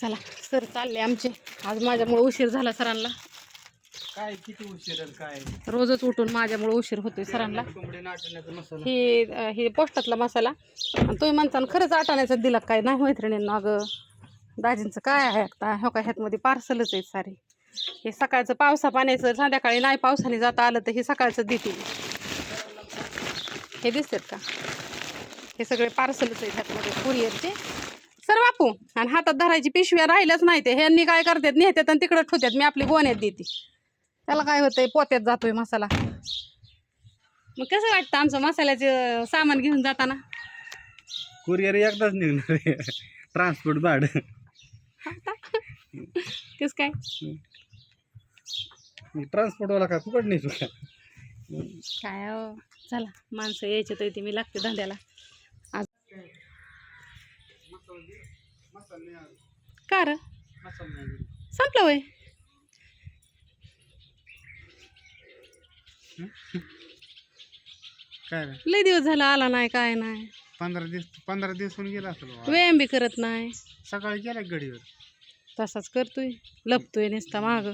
चला सर चालले आमचे. आज माझ्यामुळे उशीर झाला सरांना. काय किती उशीर काय? रोजच उठून माझ्यामुळे उशीर होतोय सरांना. कोंबडी नाटण्याचा मसाला. हे हे पोस्टातला मसाला. आणि तुम्ही म्हणता ना खरंच आटाण्याचा दिला काय? नाही मैत्रिणींना अगं. दाजींचं काय आहे आता? हो का ह्यातमध्ये पार्सलच आहेत सारे. हे सकाळचं पावसा पाण्याचं संध्याकाळी नाही पावसाने जाता आलं तर हे सकाळचं देतील. हे दिसतात का? हे सगळे पार्सलच आहेत ह्यातमध्ये कुरिअरचे. सर बापू आणि हातात धरायची पिशव्या राहिल्याच नाही ते. ह्यांनी काय करतात? नेहतात आणि तिकडं ठेवतात. मी आपली गोण्यात देते. त्याला काय होतंय? पोत्यात जातोय मसाला. मग कसं वाटतं आमचं मसाल्याचं सामान घेऊन जाताना? कुरिअर एकदाच निघणार ट्रान्सपोर्ट भाडं. कस काय? ट्रान्सपोर्टवाला का फुकट नाही तुला काय हो? चला माणसं यायचे तर मी लागते धंद्याला. का र? संपलं वय. काय लय दिवस झाला आला नाही काय नाही. पंधरा दिवस पंधरा दिवस होऊन गेला असेल बाबा. व्यायाम बी करत नाही. सकाळी गेला गडीवर तसाच करतोय. लपतोय नुसता माग.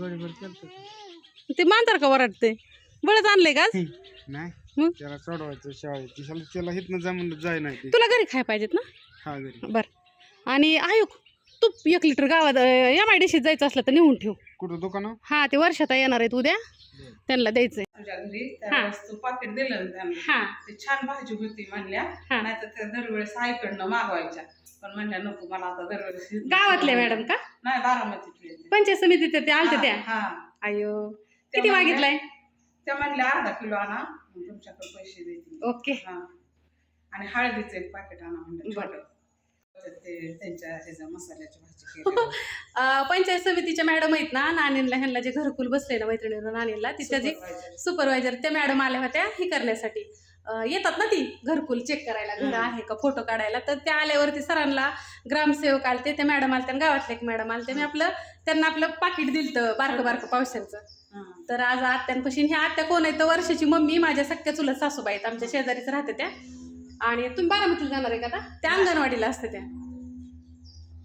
गडीवर केलं ते मांजर का वरटते बळच आणलंय का आज? नाही. मग? त्याला चढवायचं शाळेत. त्याला त्याला हिथनं जमून जाय नाही ते. तुला घरी खाय पाहिजेत ना? बर. आणि आयुक तू एक लिटर गावात एम आय डी जायचं असलं तर नेऊन ठेव. कुठं दुकान हा ते वर्षात येणार आहेत उद्या. त्यांना द्यायचंय. तुझ्या घरी. त्यावेळेस तू पाकिट दिलं ना त्यांना. हा. ते छान भाजी होती म्हणल्या. हा. नाहीतर त्या दरवेळेस आईकडनं मागवायच्या. पण म्हणल्या नको मला आता दरवेळेस गावातल्या मॅडम का? नाही बारामतीतले ते. पंचायत समितीत ते आलते त्या? हा, हा. अयो. त्या किती मागितलंय? त्या म्हणल्या अर्धा किलो आणा. मग तुमच्याकडे पैसे देतील. ओके. हा. आणि हळदीचं एक पाकिट आणा म्हणलं बरं. छोटं. तर ते त्यांच्या ह्याच्या मसाल्याची भाजी केली. अं, पंचायत समितीच्या मॅडम आहेत ना नानीला ह्यांना जे घरकुल बसले ना मैत्रिणीला नानीला तिच्या जे Supervisor. सुपरवायझर त्या मॅडम आल्या होत्या हे करण्यासाठी. अं, येतात ना ती घरकुल चेक करायला घर हम्म. आहे का फोटो काढायला. तर त्या आल्यावरती सरांना ग्रामसेवक आलते त्या मॅडम आलते आणि गावातले एक मॅडम आलते मी आपलं त्यांना आपलं पाकिट दिलतं बारकं बारकं पावसाचं. हा. तर आज आत्यांपाशी ह्या आत्या कोण आहेत? तर वर्षाची मम्मी माझ्या सख्या चुलत सासूबाई आहेत. आमच्या शेजारीच राहते त्या. आणि तुम्ही बारामतीला जाणार आहे का आता? त्या अंगणवाडीला असते त्या.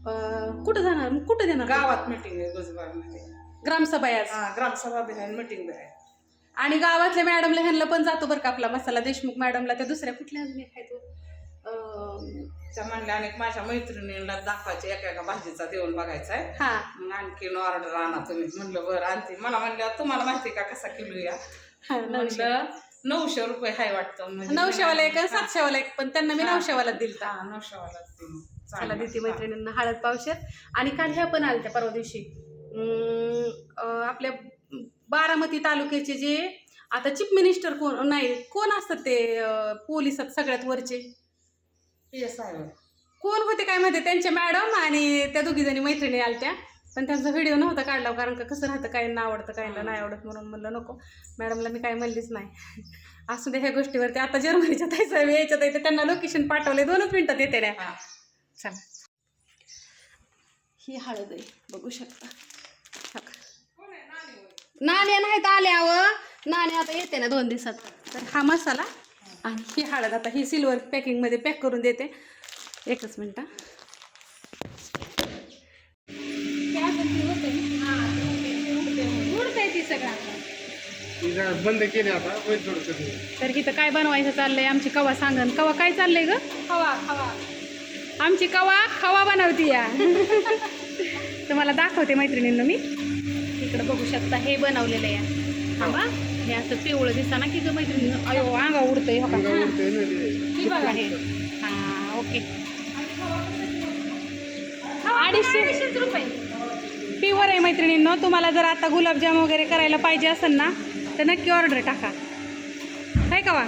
अं, कुठं जाणार? कुठं देणार? गावात मिटिंग आहे गुजबारमध्ये ग्रामसभा आहे आज. हा ग्रामसभा बी आहे मिटिंग बी आहे. आणि गावातल्या मॅडमला ह्यांना पण जातो बरं का आपला मसाला. देशमुख मॅडमला त्या दुसऱ्या कुठल्या अजून एक आहे तो अं, त्या म्हणल्या आणि माझ्या मैत्रिणीला दाखवायचे एका एका भाजीचा देऊन बघायचा आहे. हा. मग आणखीन ऑर्डर आणा तुम्ही. म्हणलं बरं आणते. मला म्हणलं तुम्हाला माहिती आहे का कसा किलो या? हा, नऊशे म्हणलं नऊशे रुपये हाय वाटतं म्हणजे नऊशेवाला एक आणि सातशेवाला एक पण त्यांना मी हा. नऊशेवाला दिलता हा नऊशेवाला ते मग. चला चालेल. देते मैत्रिणींना हळद पावशेर आणि काल ह्या पण आल्या त्या परवा दिवशी अं, अं, आपल्या बारामती तालुक्याचे जे आता चीफ मिनिस्टर कोण नाही कोण असतात ते अं, पोलिसात सगळ्यात वरचे PSI वर. कोण होते काय माहिती त्यांच्या मॅडम आणि त्या दोघी जणी मैत्रिणी आलत्या पण त्यांचा व्हिडिओ नव्हता काढला कारण का कसं राहतं काहींना आवडतं काहींना नाही आवडत म्हणून म्हणलं नको मॅडमला मी काय म्हणलीच नाही. असू दे ह्या गोष्टीवरती. आता जर्मनीच्या ताईचा यायच्या ताई तर त्यांना लोकेशन पाठवले दोनच मिनिटात येते रे. हा. चला. ही हळद आहे बघू शकता. हा. नाण्या नाहीत आल्या व नाणे आता येते ना दोन दिवसात. तर हा मसाला आणि ही हळद आता ही सिल्वर पॅकिंगमध्ये पॅक करून देते. एकच मिनिट हा. हे अजून ती होते ना? हा, ती होते, ती बंद केली आता होईल थोडं कधी तर इथं काय बनवायचं चाललंय? आमची कवा सांगन. कवा काय चाललंय ग? खवा खवा. आमची कवा खवा बनवती या. तुम्हाला दाखवते मैत्रिणींना मी. इकडं बघू शकता हे बनवलेलं आहे हा बा हे असं पिवळं दिसताना की ग मैत्रिणी अयो अंगा उडतंय हो का? अंगा उडतंय ना ते. ही बघा हे. हा ओके. अडीचशे. रुपये. प्युअर आहे मैत्रिणींनो. तुम्हाला जर आता गुलाबजाम वगैरे करायला पाहिजे असेल ना तर नक्की ऑर्डर टाका. काय का वा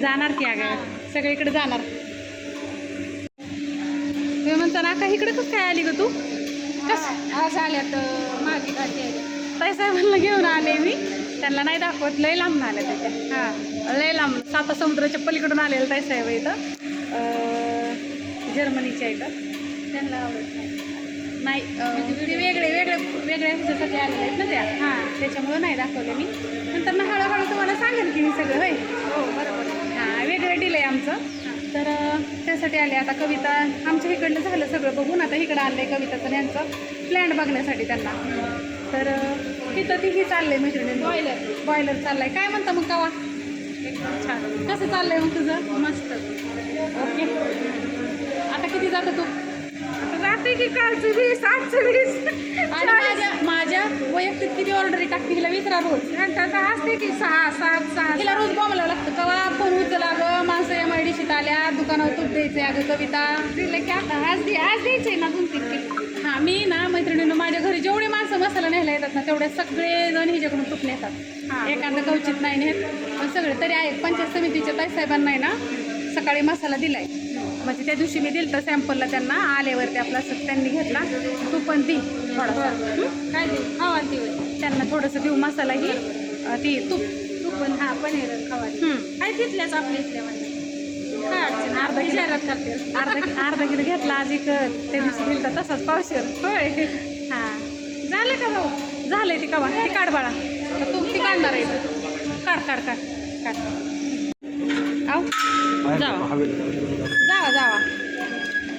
जाणार की अगं? सगळीकडे जाणार. तुम्ही म्हणता ना का इकडे कसं काय आली ग तू? आज आल्यात माझी गाठी ताई साहेबांना घेऊन आले मी. त्यांना नाही दाखवत. लय लांब आल्या त्याच्या हां लय लांब. साता समुद्राच्या पलीकडून आलेलं ताई साहेब आहे इथं जर्मनीच्या इथं. त्यांना आवडत नाही. नाही वेगळे वेगळे वेगळ्या ह्याच्यासाठी आलेले आहेत ना त्या. हां त्याच्यामुळं नाही दाखवले मी. नंतर ना हळूहळू तुम्हाला सांगेल की मी सगळं होय? हो बरोबर. हां बघण्यासाठी आले आता कविता. आमच्या इकडलं झालं सगळं बघून. आता इकडं आणलंय कविताचं यांचं प्लॅन्ट बघण्यासाठी त्यांना. तर तिथं तीही चाललंय मैत्रिणी. बॉयलर बॉयलर चाललाय. काय म्हणता मग कवा? एकदम छान. कसं चाललंय मग तुझं? मस्त. ओके. आता किती जातं तू? रात्री की कालचं वीस आजचं वीस. आणि माझ्या माझ्या वैयक्तिक किती ऑर्डरी टाकते हिला विचारा रोज. नंतर तर असते की सहा सात सहा हिला रोज बॉम्बला लागतं. कवा फोन उचला गं माणसं एम आय डी शीत आल्या दुकानावर तूप द्यायचे अगं कविता दिलं की आता आज दे आज द्यायचंय ना दोन तीन किलो. हां मी ना मैत्रिणीनं माझ्या घरी जेवढे माणसं मसाला न्यायला येतात ना तेवढे सगळे जण हिच्याकडून तूप नेतात. हां. एखादं कवचित नाही नेत. पण सगळे तरी आहेत. पंचायत समितीच्या ताईसाहेबांना आहे ना सकाळी मसाला दिलाय. म्हणजे त्या दिवशी मी दिलं सॅम्पलला त्यांना. आल्यावरती आपला त्यांनी घेतला. तू पण थोडासा. हं? काय दे? खावा ती त्यांना थोडंसं देऊ मसाला ही. अं, ती तूप. तू पण हा पनीर खावा. हं. काय तिथल्याच आपल्या इथल्या म्हणजे. काय अडचण? अर्धा विचारात करते. अर्धा अर्धा किलो घेतला आज एक त्या दिवशी दिलता तसाच पावशेर होय. हां. झालं का भाऊ? झालंय ती कवा? ती काढ बाळा. तर तू ती काढणार आहे. काढ काढ काढ काढ. आव जावा. जावा जावा.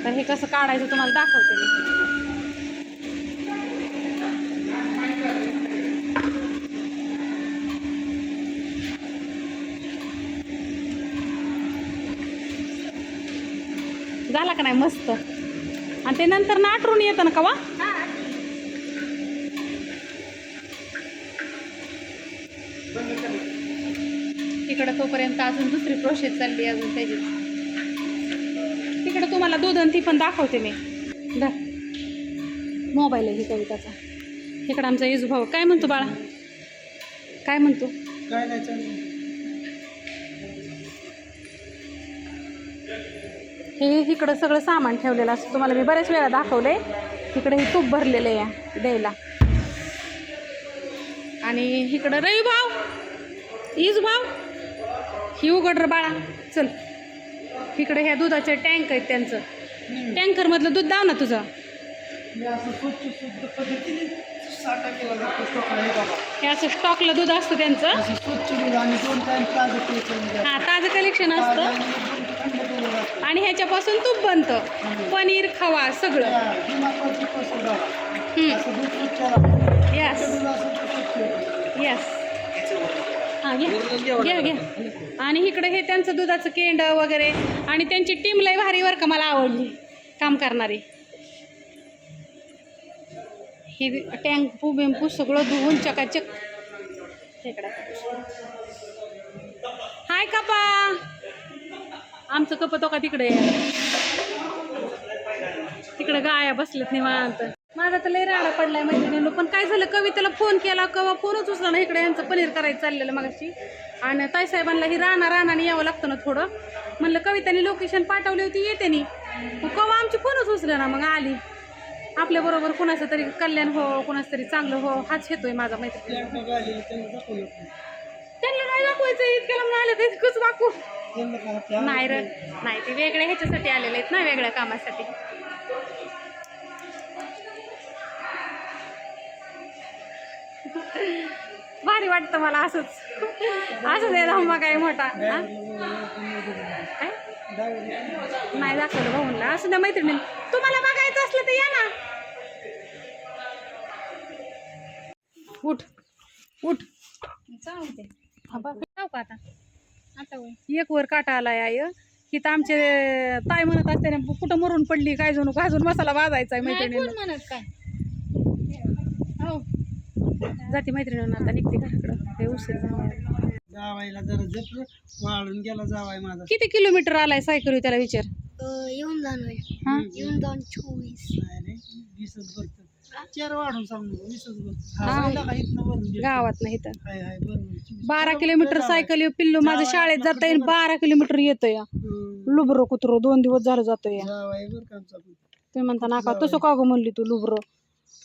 तर हे कसं काढायचं तुम्हाला दाखवते मी. झाला का नाही मस्त? आणि ते नंतर ना आठवून येतं ना कवा? तिकडं तोपर्यंत अजून दुसरी प्रोसेस चालली आहे अजून त्याची. तिकडं तुम्हाला दूध आणि ती पण दाखवते मी. दा मोबाईल आहे ही कविताचा. इकडं आमचा येजू भाऊ काय म्हणतो बाळा? काय म्हणतो? काय नाही हे इकडं सगळं सामान ठेवलेलं असं तुम्हाला मी बऱ्याच वेळा दाखवले इकडे हे तूप भरलेलं आहे या द्यायला. आणि इकडं रवी भाव इज भाव ही उघड बाळा. चल. इकडे ह्या दुधाचे टँक आहेत त्यांचं. टँकरमधलं दूध दाव ना तुझं. साठा केला जातो stock आहे बाबा हे असं स्टॉकला दूध असतं त्यांचं? असं स्वच्छ दूध आणि दोन टाइम ताजं हां ताजं कलेक्शन असतं. थंड दूध असतं. आणि ह्याच्यापासून तूप बनतं. पनीर खवा सगळं. असं दूध स्वच्छ राहतं. यस दूध असं तर स्वच्छ येतं. येस हां घ्या. घ्या घ्या. आणि इकडे हे त्यांचं दुधाचं केंड वगैरे. आणि त्यांची टीम लय भारी बरं का मला आवडली. काम करणारी. हे टँकू बिंपू सगळं धुवून चकाचक. इकडे. हाय कपा. आमचं कप तो का तिकडे? तिकडं तिकडे गाया बसलेत निवांत. माझा तर लय राडा पडलाय मैत्रिणीनं पण काय झालं कविताला फोन केला कवा फोनच उचला ना इकडे यांचं पनीर करायचं चाललेलं मगाशी. आणि ताईसाहेबांना ही राणा राणाने यावं लागतं ना थोडं. म्हणलं कविताने लोकेशन पाठवली होती येते नी. कवा आमची फोनच उचले ना मग आली. आपल्याबरोबर कुणाचं तरी कल्याण हो कुणाचं तरी चांगलं हो हाच हेतोय माझा मैत्रिणी त्यांना नाही दाखवायचं इतक्याला म्हणून आले तर इतकंच दाखवू नाही र नाही ते वेगळ्या ह्याच्यासाठी आलेले आहेत ना वेगळ्या कामासाठी. भारी वाटतं मला असंच. असंच आहे धम्मा काय मोठा काय? नाही दाखवलं भाऊनला असं ना मैत्रिणी तुम्हाला बघायचं असलं तर या ना. उठ उठ. हा का आता? एक वर काटा आलाय आय इथं आमचे ताई म्हणत असते ना कुठं मरून पडली काय जणू काय जणू मसाला वाजायचा आहे म्हणत काय? हो. जाते मैत्रिणीनं आता निघते घराकडं. ते उशीर जावायला जरा जप वाळून गेला जावाय माझा. किती किलोमीटर आलाय सायकल त्याला विचार? येऊन हा? येऊन जाऊन चोवीस. वीसच भरत चार वाढून सांगू वीसच. गावात नाही बरोबर बारा किलोमीटर सायकल पिल्लू माझं शाळेत जाता येईल बारा किलोमीटर येतं या. लुबरो कुत्रो दोन दिवस झालं जातं या. तुम्ही म्हणता नाका तसं का गं म्हणली तू लुबरो.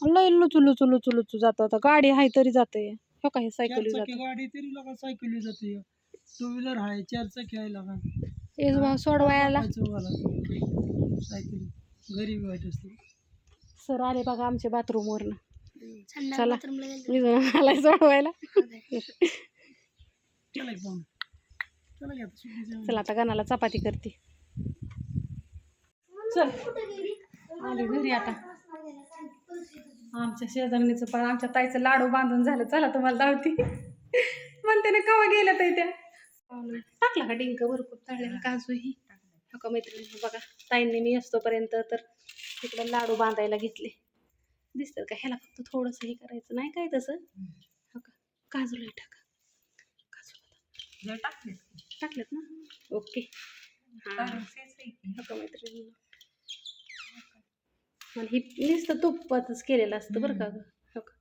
लय लुचू लुचू लुचू लुचू जातं. आता गाडी आहे तरी जातं या हो का हे सायकल गाडी तरी लगा सायकली जाते टू व्हीलर आहे चार चाकी आहे लगा भाव सोडवायला. सायकली गरीब वाईट असते. सर आले बघा आमच्या बाथरूमवरनं चला. बाथरूमला गेलो मी आलाय सोडवायला. चला आता सुट्टीचं चला आता गणाला चपाती करते. चल. आली घरी आता. आमच्या शेजारणीचं पण आमच्या ताईचं लाडू बांधून झालं. चला तुम्हाला लावते म्हणते ना कवा गेल्या ताई त्या? टाकला का डिंक? भरपूर तळलेला काजू ही हो. का मैत्रिणी बघा ताईंनी मी असतोपर्यंत तर तिकडं लाडू बांधायला घेतले. दिसतात का? ह्याला फक्त थोडंसं हे करायचं. नाही काय तसं? हो का? काजूला टाका. काजू जर टाकले टाकलेत ना? ओके. हां. का. मैत्रिणी? आणि ही नुसतं तुपातच केलेलं असतं बरं का गं? हो का?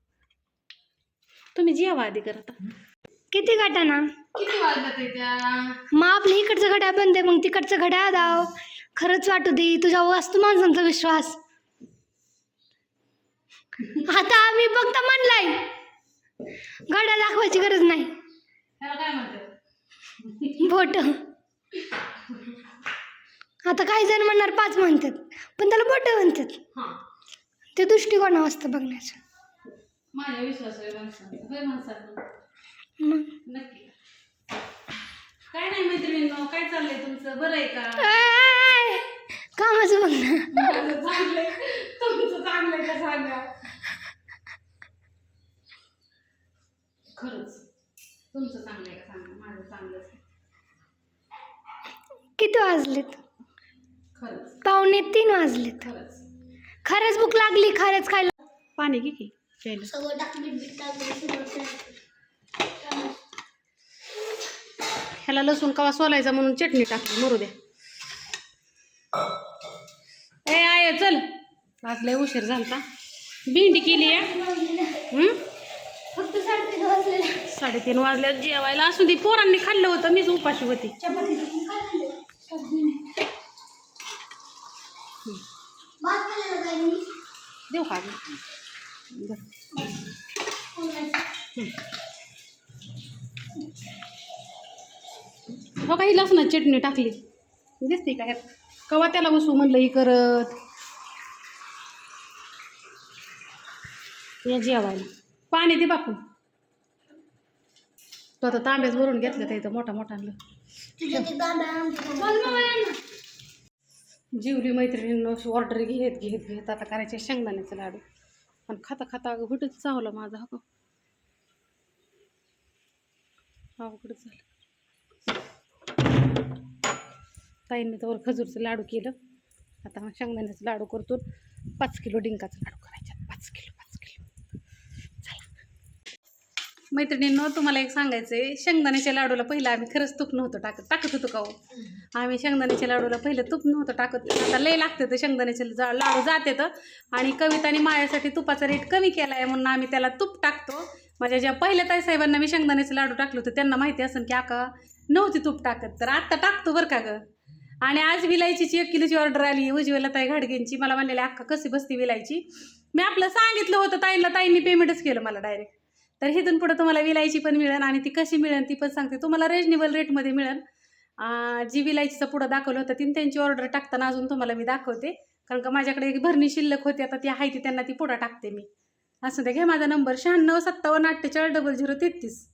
तुम्ही जेवा आधी करता किती गाठा ना किती वाजलं त्या? मग आपल्या इकडचं घड्या बंद आहे मग तिकडचं घड्या दाव. खरंच वाटू दे तुझ्या वस्तू माणसांचा विश्वास. आता आम्ही फक्त म्हणलाय घड्या दाखवायची गरज नाही. ह्याला काय म्हणतात? बोट. आता काही जण म्हणणार पाच म्हणतात पण त्याला बोट म्हणतात. हां. ते दृष्टिकोन असतं बघण्याचं. माझ्या विश्वास माणसांचा होय मग? नक्की. काय नाही मैत्रिणींनो काय चाललंय तुमचं? बरं आहे का? आय, कामाचं बघ ना. माझं चांगलंय. तुमचं चांगलंय का सांगा? खरंच. तुमचं चांगलंय का सांगा? माझं चांगलंच आहे. किती वाजलेत? खरंच. पावणे तीन वाजलेत. खरंच. खरंच भूक लागली खरंच खायला. पाणी घे की प्यायला. ह्याला लसूण कवा सोलायचा म्हणून चटणी टाकली मरू द्या. ए आय चल. आज लय उशीर झालता. भेंडी केली आहे. साडेतीन वाजले जेवायला. असू दे पोरांनी खाल्लं होतं मीच उपाशी होती देऊ का? हो काही लसणाची चटणी टाकली. दिसते का ह्यात? कवा त्याला बसू म्हणलं ही करत? या जेवायला. पाणी दे बापू. तो आता तांब्याच भरून घेतलं त्या इथं मोठा मोठा आणलं जीवली मैत्रिणींनो ऑर्डर घेत घेत घेत. आता करायचे शेंगदाण्याचे लाडू. पण खाता खाता अगं हुटच चावलं माझं हो अवघडच झालं. ताईंनी तर खजूरचं लाडू केलं. आता शेंगदाण्याचं लाडू करतो. पाच किलो डिंकाचं लाडू करायचे. पाच किलो पाच किलो. मैत्रिणींनो तुम्हाला एक सांगायचं आहे शेंगदाण्याच्या लाडूला पहिलं आम्ही खरंच तूप नव्हतं टाकत. टाकत होतो का हो? आम्ही शेंगदाण्याच्या लाडूला पहिलं तूप नव्हतं टाकत. आता लय लागते तर शेंगदाण्याचे जा लाडू जाते तर आणि कविताने मायासाठी तुपाचा रेट कमी केला आहे म्हणून आम्ही त्याला तूप टाकतो. माझ्या ज्या पहिल्या ताई साहेबांना मी शेंगदाण्याचे लाडू टाकलो होतं त्यांना माहिती असेल की आका नव्हती तूप टाकत. तर आत्ता टाकतो बरं का गं? आणि आज विलायचीची एक किलोची ऑर्डर आली उज्ज्वला ताई घाडगेंची मला म्हणलेली अक्का कशी बसती विलायची? मी आपलं सांगितलं होतं ताईंना ताईंनी पेमेंटच केलं मला डायरेक्ट तर हिथून पुढं तुम्हाला विलायची पण मिळेल आणि ती कशी मिळेल ती पण सांगते. तुम्हाला रिजनेबल रेटमध्ये मिळेल. जी विलायचीचं पुढं दाखवलं होतं तीन त्यांची ऑर्डर टाकताना अजून तुम्हाला मी दाखवते. कारण का माझ्याकडे एक भरणी शिल्लक होती आता ती आहे ती त्यांना ती पुढं टाकते मी. असं ते घ्या माझा नंबर शहाण्णव सत्तावन्न अठ्ठेचाळीस डबल झिरो तेहतीस.